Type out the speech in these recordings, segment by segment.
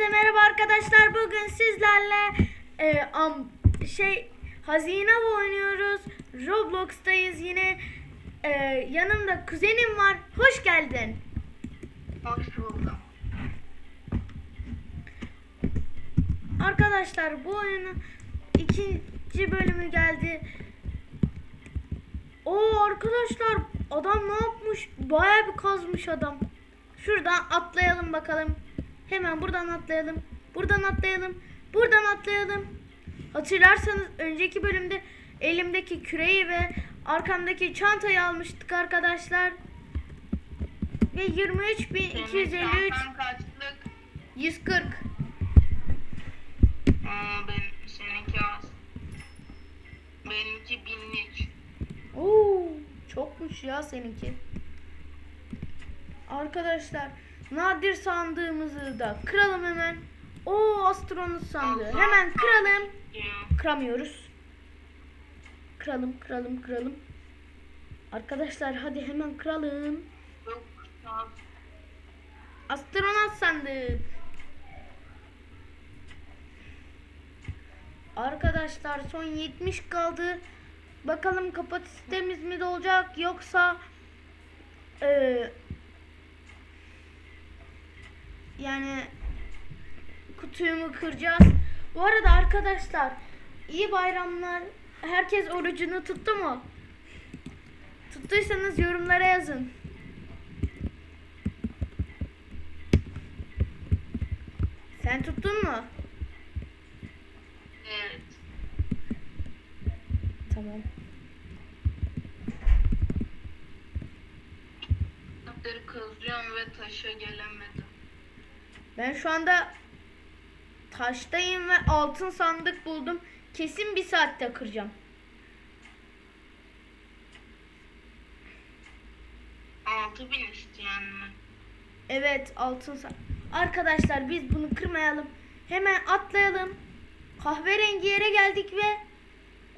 Hepinize merhaba arkadaşlar. Bugün sizlerle e, am, şey hazine oynuyoruz. Roblox'tayız yine. E, yanımda kuzenim var. Hoş geldin. Hoş buldum. Arkadaşlar bu oyunun ikinci bölümü geldi. Oo arkadaşlar adam ne yapmış? Bayağı bir kazmış adam. Şuradan atlayalım bakalım. Hemen buradan atlayalım. Buradan atlayalım. Buradan atlayalım. Hatırlarsanız önceki bölümde elimdeki küreği ve arkamdaki çantayı almıştık arkadaşlar. Ve 23.253 Senin çantan kaçlık? 140 Aa, ben, seninki az. Benimki binlik. Oo, çokmuş ya seninki. Arkadaşlar nadir sandığımızı da kıralım hemen. O astronot sandığı. Hemen kıralım. Kıramıyoruz. Kıralım, kıralım, kıralım. Arkadaşlar hadi hemen kıralım. Astronot sandığı. Arkadaşlar son 70 kaldı. Bakalım kapasitemiz mi dolacak yoksa eee, yani kutuyu kıracağız? Bu arada arkadaşlar iyi bayramlar. Herkes orucunu tuttu mu? Tuttuysanız yorumlara yazın. Sen tuttun mu? Evet. Tamam. Kitapları kazıyorum ve taşa gelemedim. Ben şu anda taştayım ve altın sandık buldum. Kesin bir saatte kıracağım. Altı bin isteyen mi? Evet altın sandık. Arkadaşlar biz bunu kırmayalım. Hemen atlayalım. Kahverengi yere geldik ve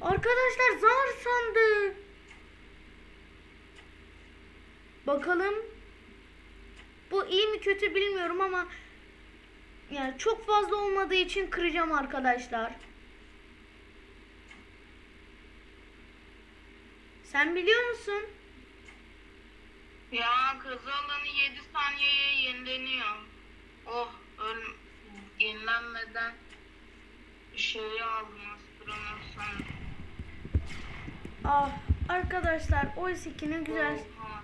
arkadaşlar zar sandığı. Bakalım. Bu iyi mi kötü bilmiyorum ama yani çok fazla olmadığı için kıracağım arkadaşlar. Sen biliyor musun? Ya kazı alanı 7 saniyeye yenileniyor. Oh öl yenilenmeden şeyi aldım astronot sandım. Ah arkadaşlar oysa ki güzel Oha.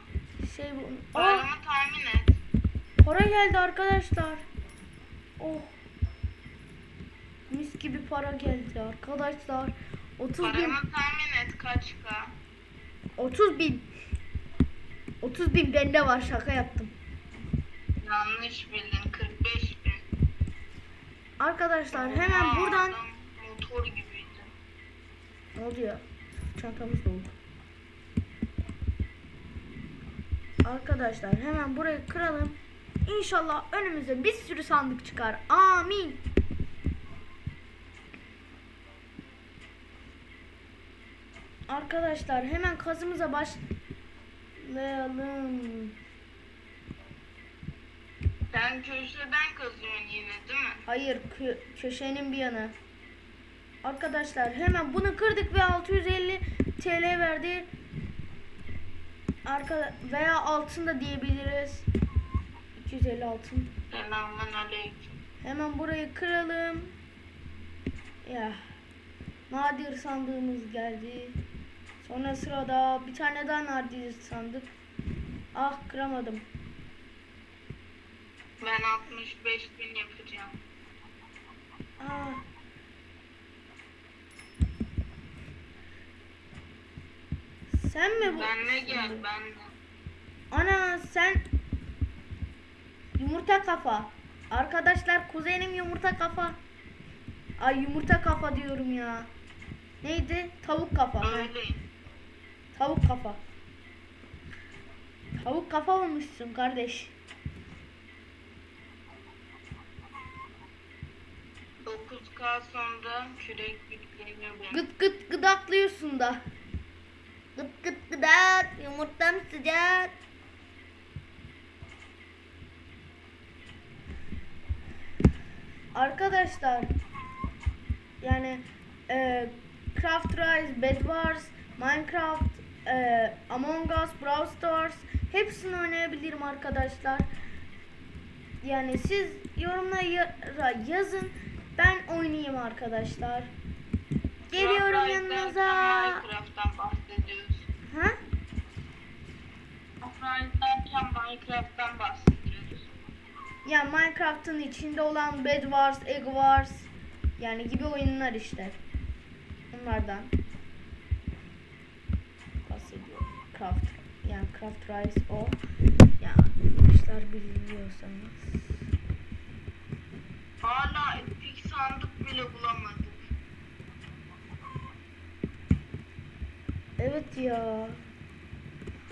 şey bu. Paramı tahmin et. para geldi arkadaşlar. Oh. Mis gibi para geldi arkadaşlar. 30 bin. Paramı tahmin et kaç k? 30 bin. 30 bin bende var şaka yaptım. Yanlış bildin 45 bin. Arkadaşlar hemen Oha, buradan Motor gibiydi. ne oluyor? Çantamız doldu. Arkadaşlar hemen burayı kıralım. İnşallah önümüze bir sürü sandık çıkar. Amin. Arkadaşlar hemen kazımıza başlayalım. Sen köşeden kazıyorsun yine değil mi? Hayır kö- köşenin bir yanı. Arkadaşlar hemen bunu kırdık ve 650 TL verdi. Arka veya altın da diyebiliriz. 250 altın. Selamun aleyküm. Hemen burayı kıralım. Ya. Nadir sandığımız geldi. Sonra sırada bir tane daha nadir sandık. Ah kıramadım. Ben 65 bin yapacağım. Ah. Sen mi bu? Ben ne gel ben de. Ana sen yumurta kafa. Arkadaşlar kuzenim yumurta kafa. Ay yumurta kafa diyorum ya. Neydi? Tavuk kafa. Öyleyim. Tavuk kafa. Tavuk kafa olmuşsun kardeş. 9K sonra kürek benim. Gıt gıt gıdaklıyorsun da. Gıt gıt gıdak. Yumurtam sıcak. Arkadaşlar yani e, Craft Rise, Bed Wars, Minecraft, e, Among Us, Brawl Stars hepsini oynayabilirim arkadaşlar. Yani siz yorumlara yazın ben oynayayım arkadaşlar. Geliyorum Minecraft yanınıza. Minecraft'tan bahsediyoruz. Ha? Minecraft'tan bahsediyoruz. Ya Minecraft'ın içinde olan Bed Wars, Egg Wars yani gibi oyunlar işte. Onlardan bahsediyorum. Craft yani Craft Rise o. Ya arkadaşlar biliyorsanız. Hala epic sandık bile bulamadık. Evet ya.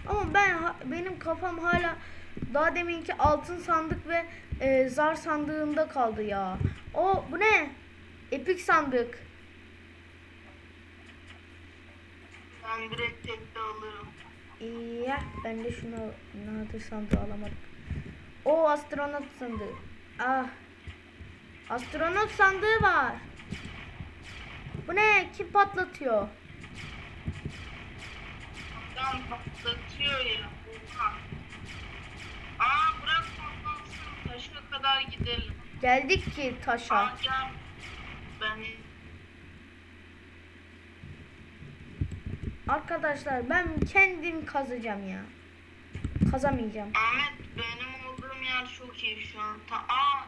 Ama ben benim kafam hala daha deminki altın sandık ve e, zar sandığında kaldı ya. O bu ne? Epic sandık. Ben direkt tekte alırım. Ya ben de şunu nadir sandığı alamadım. O astronot sandığı. Ah. Astronot sandığı var. Bu ne? Kim patlatıyor? Adam patlatıyor ya. Aa Taşa kadar gidelim. Geldik ki taşa. Aa gel. Ben Arkadaşlar ben kendim kazacağım ya. Kazamayacağım. Ahmet benim olduğum yer çok iyi şu an. Ta Aa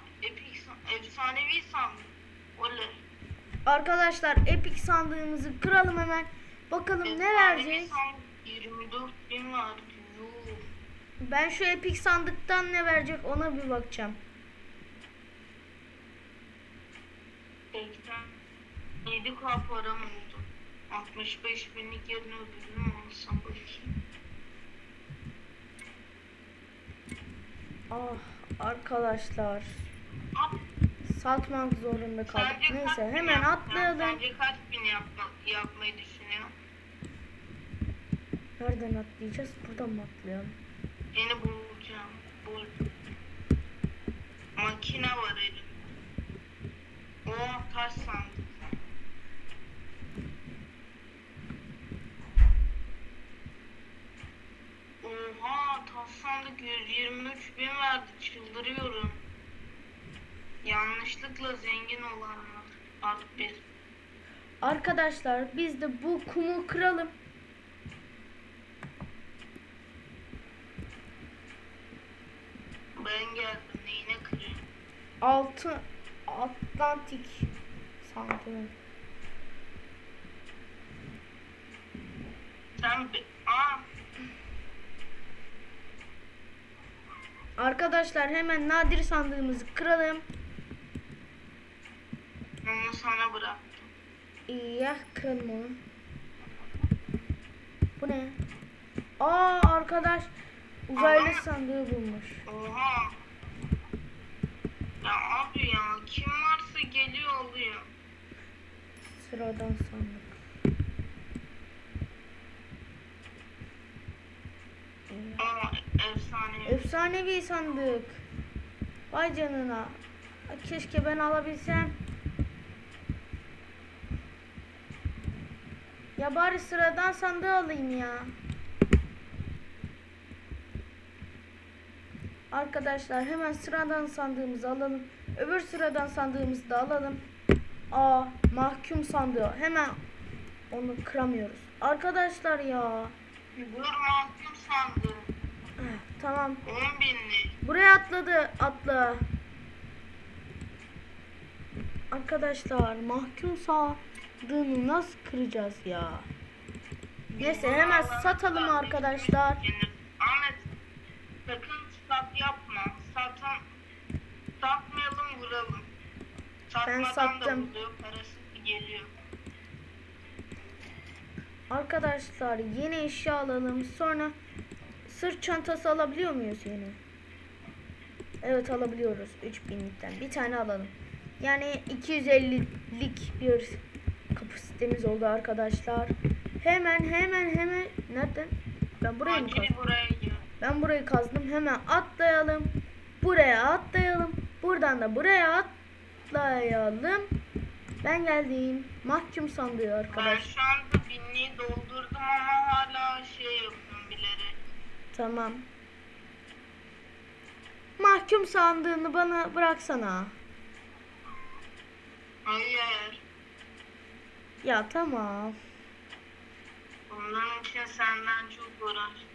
san- efsanevi sandık. Oley. Arkadaşlar epic sandığımızı kıralım hemen. Bakalım ne verecek? sandık 24 bin vardı. Ben şu epic sandıktan ne verecek ona bir bakacağım. 87 k param oldu. 65 binlik yerine ödülü mü alsam bakayım. Ah arkadaşlar At, satmak zorunda kaldık. sence Neyse hemen atlayalım. Sence kaç bin yapma, yapmayı düşünüyorsun? Nereden atlayacağız? Buradan mı atlayalım? Seni bulacağım. Bul. Makine var elimde. O taş sandık. Oha taş sandık 123 bin verdi çıldırıyorum. Yanlışlıkla zengin olanlar. Art bir. Arkadaşlar biz de bu kumu kıralım. Ben geldim neyine kırıyorum. Altı Atlantik sandığı. Sen bir... Aa Arkadaşlar hemen nadir sandığımızı kıralım. onu sana bıraktım. Ya kıralım onu. Bu ne? Aa arkadaş uzaylı Ama- sandığı bulmuş. Oha. Ya abi ya kim varsa geliyor oluyor. Sıradan sandık. İyi. Aa efsane. Efsanevi sandık. Vay canına. Keşke ben alabilsem. Ya bari sıradan sandığı alayım ya. Arkadaşlar hemen sıradan sandığımızı alalım. Öbür sıradan sandığımızı da alalım. Aa mahkum sandığı. Hemen onu kıramıyoruz. Arkadaşlar ya. Dur mahkum sandım. Eh, Tamam 10 binlik. Buraya atladı atla. Arkadaşlar mahkum sandığını nasıl kıracağız ya? Neyse hemen satalım arkadaşlar. Ahmet sakın sat yapma. Satan satmayalım vuralım. Satmadan da sattım. buluyor parası geliyor. Arkadaşlar yeni eşya alalım. Sonra sırt çantası alabiliyor muyuz yeni? Evet alabiliyoruz 3000'likten. Bir tane alalım. Yani 250'lik bir kapasitemiz oldu arkadaşlar. Hemen hemen hemen nereden? Ben buraya mı? Acil buraya gel. Ben burayı kazdım. Hemen atlayalım. Buraya atlayalım. Buradan da buraya at. atlayalım. Ben geldim. Mahkum sandığı Ben arkadaş. şu anda binliği doldurdum ama hala şey yapıyorum bilerek. Tamam. Mahkum sandığını bana bıraksana. Hayır. Ya tamam. Bunların için senden çok uğraş.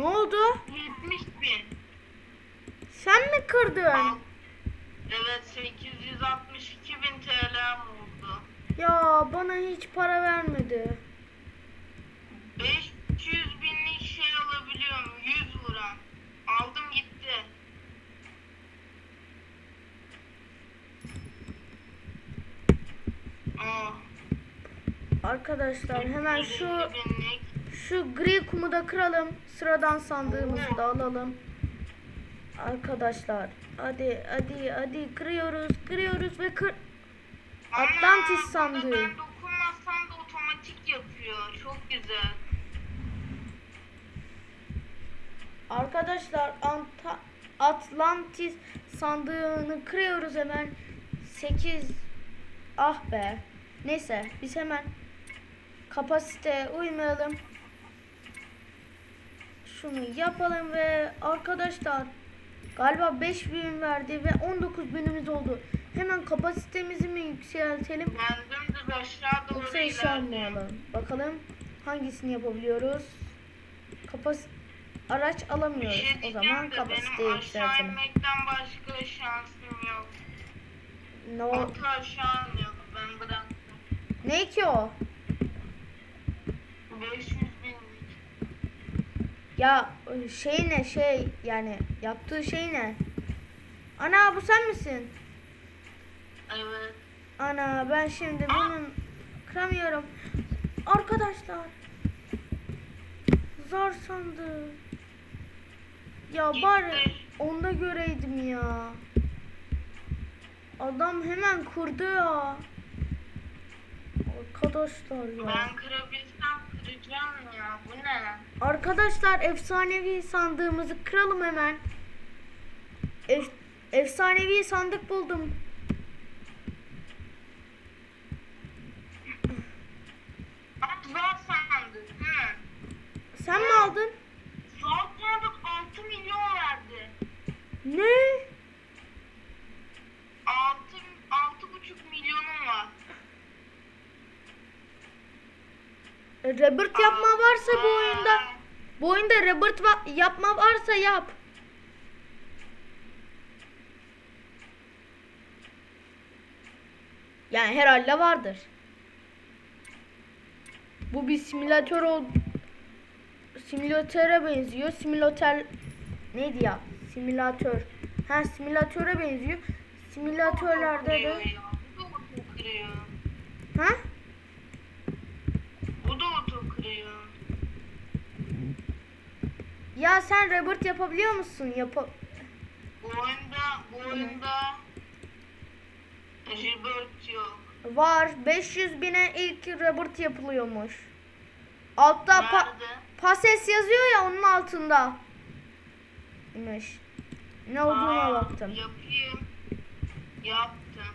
Ne oldu? 70 bin. Sen mi kırdın? Evet 862 bin TL'm oldu. Ya bana hiç para vermedi. 500 binlik şey alabiliyorum 100 vuran. Aldım gitti. Oh. Arkadaşlar hemen şu 150 binlik. Şu gri kumu da kıralım. Sıradan sandığımızı da alalım. Arkadaşlar hadi hadi hadi kırıyoruz kırıyoruz ve kır Ama Atlantis sandığı. Ben dokunmazsam da otomatik yapıyor. Çok güzel. Arkadaşlar Anta- Atlantis sandığını kırıyoruz hemen. 8 Ah be. Neyse biz hemen kapasiteye uymayalım. Şunu yapalım ve arkadaşlar galiba 5000 verdi ve 19 binimiz oldu. Hemen kapasitemizi mi yükseltelim Ben dümdüz aşağı doğru yoksa eşya mı alalım? Bakalım hangisini yapabiliyoruz? Kapas araç alamıyoruz. şey o zaman kapasiteyi benim aşağı yükseltelim. inmekten başka şansım yok. No. Altı aşağı iniyordu ben bıraktım. Ne ki o? 500 binlik. Ya şey ne şey yani yaptığı şey ne? Ana bu sen misin? Evet. Ana ben şimdi bunun kıramıyorum. Arkadaşlar. Zor sandı. Ya bari onda göreydim ya. Adam hemen kurdu ya. Arkadaşlar ya. Ben kırabilsem ya. Bu ne? Arkadaşlar efsanevi sandığımızı kıralım hemen. Ef- efsanevi sandık buldum. Atlar sandık. Hı. Sen mi aldın? Zor sandık 6 milyon verdi. Ne? Rebirth yapma varsa bu oyunda. Bu oyunda Rebirth va- yapma varsa yap. Yani herhalde vardır. Bu bir simülatör ol simülatöre benziyor. Simülatör neydi ya? Simülatör. Ha simülatöre benziyor. Simülatörlerde de ya. Bu da oto kırıyor. ha? Bu da oto kırıyor. Ya sen Rebirth yapabiliyor musun? Yap Bu oyunda, bu oyunda Rebirth yok. Var. 500 bine ilk Rebirth yapılıyormuş. Altta pa-? Pases yazıyor ya onun altında. İmiş. Ne olduğuna Aa, baktım. Yapayım. Yaptım.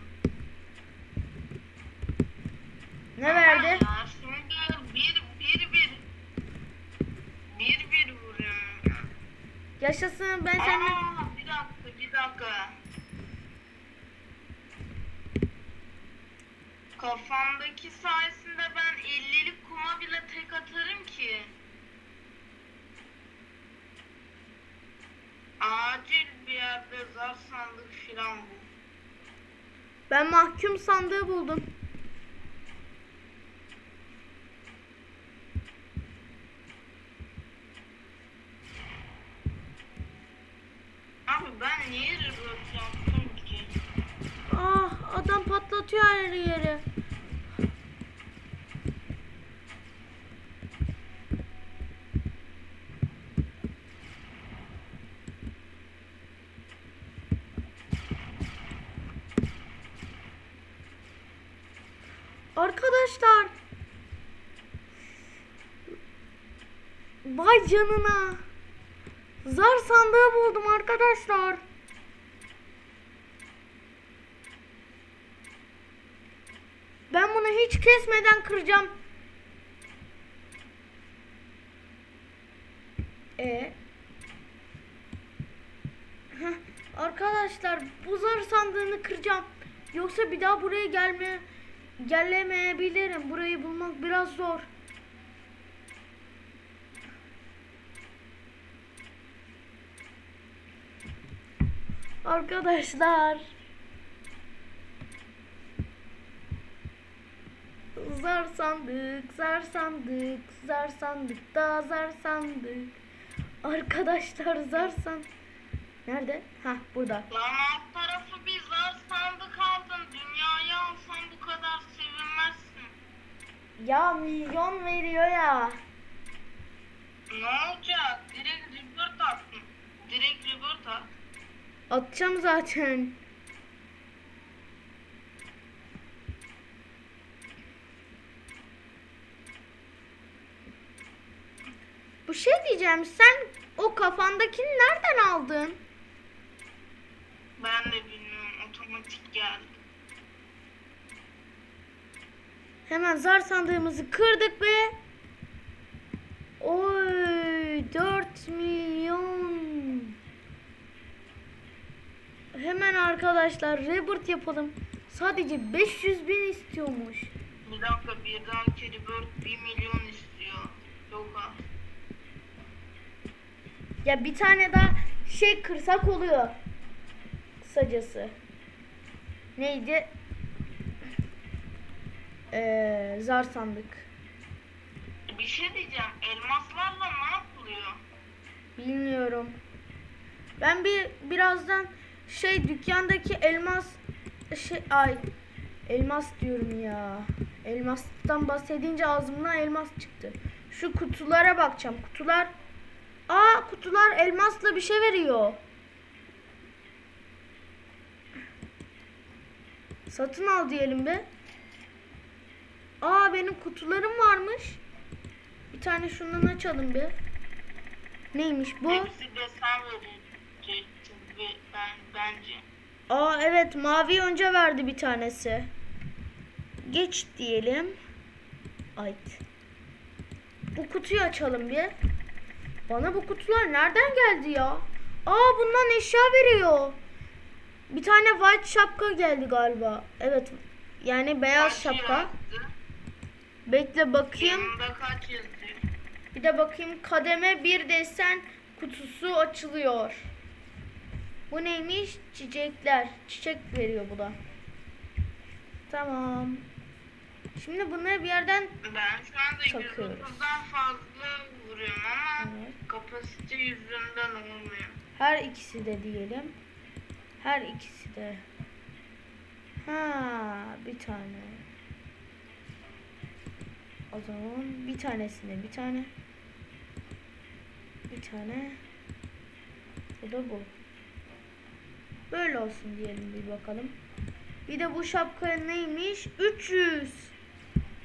Ne verdi? Ama ya şimdi bir, bir, bir. Bir, bir vuruyorum. Yaşasın ben seninle. Aa, bir dakika, bir dakika. Kafamdaki sayesinde ben 50'lik kuma bile tek atarım ki. Acil bir yerde zar sandık filan bu. Ben mahkum sandığı buldum. Abi ben niye revert yaptım ki? Ah adam patlatıyor her yeri. Arkadaşlar Vay canına. Zar sandığı buldum arkadaşlar. Ben bunu hiç kesmeden kıracağım. E Heh, arkadaşlar bu zar sandığını kıracağım. Yoksa bir daha buraya gelme gelemeyebilirim. Burayı bulmak biraz zor. Arkadaşlar. Zar sandık, zar sandık, zar sandık, daha zar sandık. Arkadaşlar zar sandık. Nerede? Ha burada. Lan alt tarafı bir zar sandık aldın. Dünyayı alsan bu kadar sevinmezsin. Ya milyon veriyor ya. Ne olacak? Direkt rebirth attın. Direkt rebirth at. Atacağım zaten. Bu şey diyeceğim sen o kafandakini nereden aldın? Ben de bilmiyorum. Otomatik geldi. Hemen zar sandığımızı kırdık ve Oy 4 milyon. Hemen arkadaşlar rebirth yapalım. Sadece 500 bin istiyormuş. Bir dakika bir dahaki rebirth 1 milyon istiyor. Çok az. Ya bir tane daha şey kırsak oluyor. Kısacası. Neydi? Ee, zar sandık. Bir şey diyeceğim. Elmaslarla ne yapılıyor? Bilmiyorum. Ben bir birazdan şey dükkandaki elmas şey ay elmas diyorum ya. Elmastan bahsedince ağzımdan elmas çıktı. Şu kutulara bakacağım. Kutular Aa kutular elmasla bir şey veriyor. Satın al diyelim be. Aa benim kutularım varmış. Bir tane şundan açalım bir. Neymiş bu? Hepsi desen verecek. Ben, bence. Aa evet mavi önce verdi bir tanesi. Geç diyelim. Ait. Bu kutuyu açalım bir. Bana bu kutular nereden geldi ya? Aa bundan eşya veriyor. Bir tane white şapka geldi galiba. Evet. Yani beyaz Kaç şapka. yazdı? Bekle bakayım. Bir de bakayım kademe bir desen kutusu açılıyor. Bu neymiş? Çiçekler. Çiçek veriyor bu da. Tamam. Şimdi bunları bir yerden Ben şu anda Çakıyoruz. 130'dan fazla vuruyorum ama Evet. kapasite yüzünden olmuyor. her ikisi de diyelim. Her ikisi de. Ha, bir tane. O zaman bir tanesine bir tane. Bir tane. Bu da bu. Böyle olsun diyelim bir bakalım. Bir de bu şapka neymiş? 300.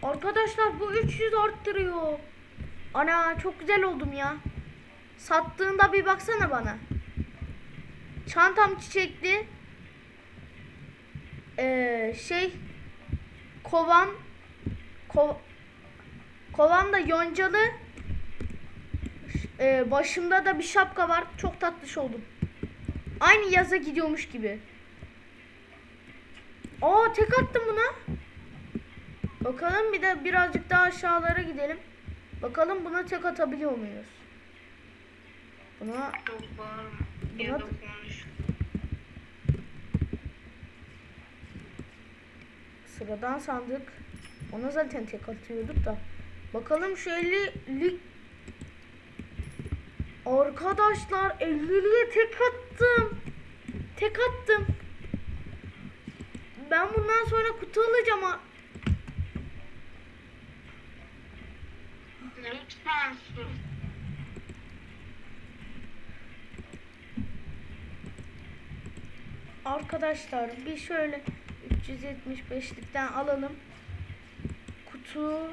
Arkadaşlar bu 300 arttırıyor. Ana çok güzel oldum ya. Sattığında bir baksana bana. Çantam çiçekli. Ee, şey kovan ko, kovan da yoncalı. Ee, başımda da bir şapka var. Çok tatlış oldum. Aynı yaza gidiyormuş gibi. Aa tek attım buna. Bakalım bir de birazcık daha aşağılara gidelim. Bakalım buna tek atabiliyor muyuz? Buna Buna- sıradan sandık. Ona zaten tek atıyorduk da. Bakalım şu 50'lik Arkadaşlar 50'liye tek attım. Tek attım. Ben bundan sonra kutu alacağım. Lütfen sus. Arkadaşlar bir şöyle 375'likten alalım. Kutu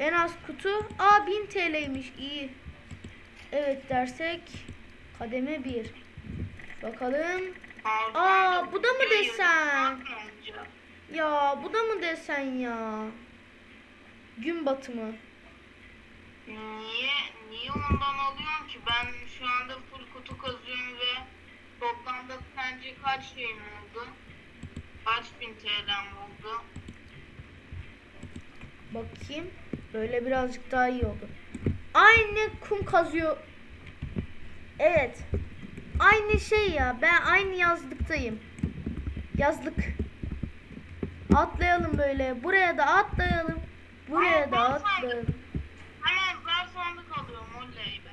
En az kutu. Aa 1000 TL'ymiş. iyi. Evet dersek kademe 1. Bakalım. Aa, bu da mı desen? Ya bu da mı desen ya? Gün batımı. Niye? Niye ondan alıyorum ki? Ben şu anda full kutu kazıyorum ve toplamda sence kaç şeyim oldu? Kaç bin TL'm oldu? Bakayım. Böyle birazcık daha iyi oldu. Aynı kum kazıyor. Evet. Aynı şey ya. Ben aynı yazlıktayım. Yazlık. Atlayalım böyle. Buraya da atlayalım. Buraya da atlayalım. Hemen zar sandık alıyorum oley be.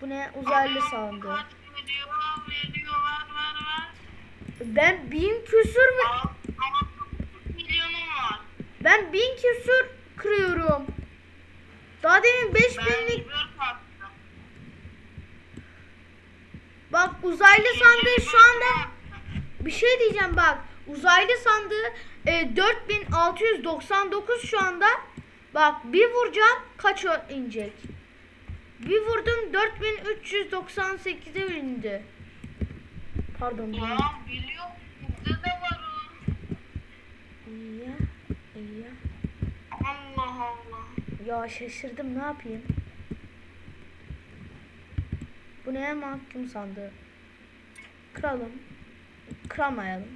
Bu ne? Uzaylı sandığı. Ben bin küsür mü? Milyonum var. Ben bin küsür kırıyorum. Daha demin beş Ben binlik. bir Bak uzaylı sandığı şu anda Bir şey diyeceğim bak. Uzaylı sandığı e, 4699 şu anda. Bak bir vuracağım kaç inecek? Bir vurdum 4398'e indi. Pardon. Ya biliyor. Bizde de var o. İyi ya. iyi ya. Allah Allah. Ya şaşırdım ne yapayım? Bu ne mahkum sandığı? Kıralım. Kıramayalım.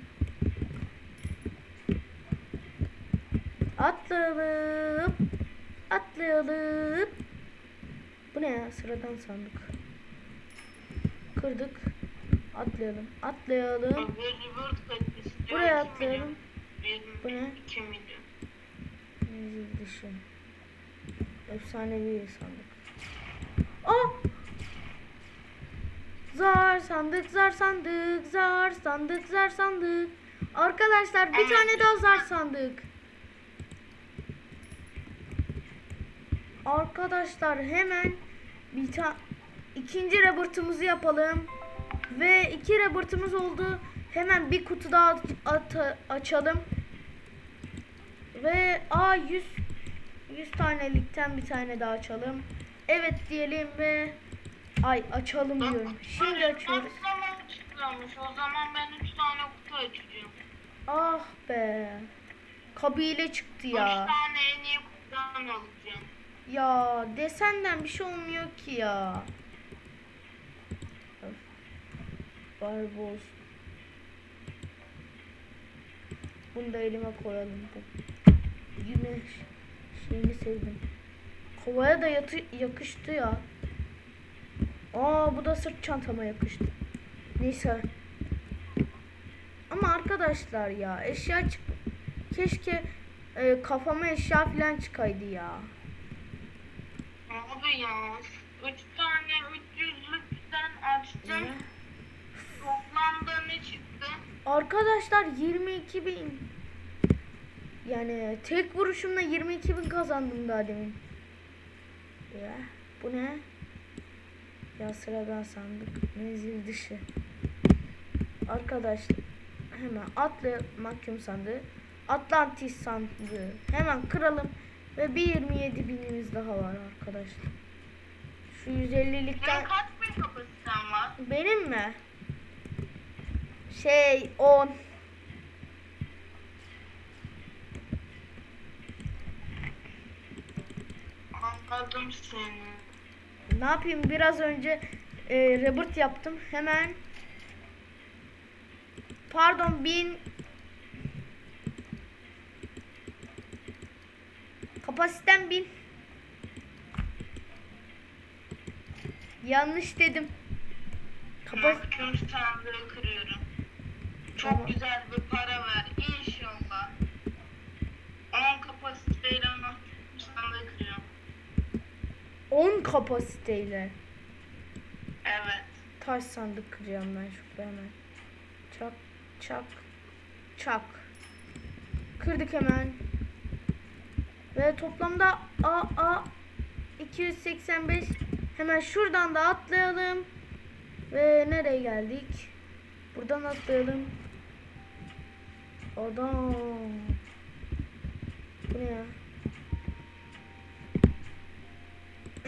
Atlayalım. Atlayalım. Bu ne ya? Sıradan sandık. Kırdık. Atlayalım. Atlayalım. Buraya atlayalım. Bu ne? Menzil dışı. Efsanevi sandık. Oh! Zar sandık, zar sandık, zar sandık, zar sandık. Arkadaşlar bir tane daha zar sandık. Arkadaşlar hemen bir ta ikinci robert'ımızı yapalım. Ve iki robert'ımız oldu. Hemen bir kutu daha at- açalım. Ve a 100 100 tanelikten bir tane daha açalım. Evet diyelim ve ay açalım diyorum. Şimdi açıyoruz. kaç zaman çıkıyormuş? O zaman ben üç tane kutu açacağım. Ah be. Kabile çıktı ya. tane en iyi kutudan alacağım. Ya desenden bir şey olmuyor ki ya. Barboz. Bunu da elime koyalım. Güneş şeyini sevdim. Kovaya da yatı, yakıştı ya. Aa bu da sırt çantama yakıştı. Neyse. Ama arkadaşlar ya eşya çık keşke e, kafama eşya falan çıkaydı ya. Abi ya. Üç tane 300'lükten açtım. Ya. Toplamda ne çıktı? Arkadaşlar 22 bin. Yani tek vuruşumla 22 bin kazandım daha demin. Ya bu ne? Ya sıradan sandık. Menzil dışı. Arkadaşlar hemen atla mahkum sandığı. Atlantis sandığı. Hemen kıralım. Ve bir 27 binimiz daha var arkadaşlar. Şu 150'likten Senin kaç bin kapasiten var? benim mi? Şey 10. Anladım seni. Ne yapayım biraz önce e, Rebirth yaptım. Hemen Pardon 1000 Kapasitem 1000 Yanlış dedim. Kapas Mahkum sandığı kırıyorum. Çok Tamam. güzel bir para ver inşallah. 10 kapasiteyle kırıyorum. 10 kapasiteyle Evet. taş sandık kıracağım ben şurada hemen. Çak çak çak. Kırdık hemen. Ve toplamda a a 285 hemen şuradan da atlayalım. Ve nereye geldik? Buradan atlayalım. Adam. Bu ne ya?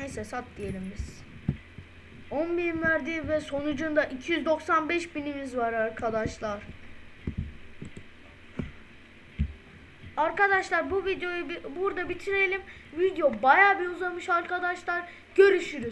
Neyse sat diyelim biz. 10 bin verdi ve sonucunda 295 binimiz var arkadaşlar. Arkadaşlar bu videoyu burada bitirelim. Video baya bir uzamış arkadaşlar. Görüşürüz.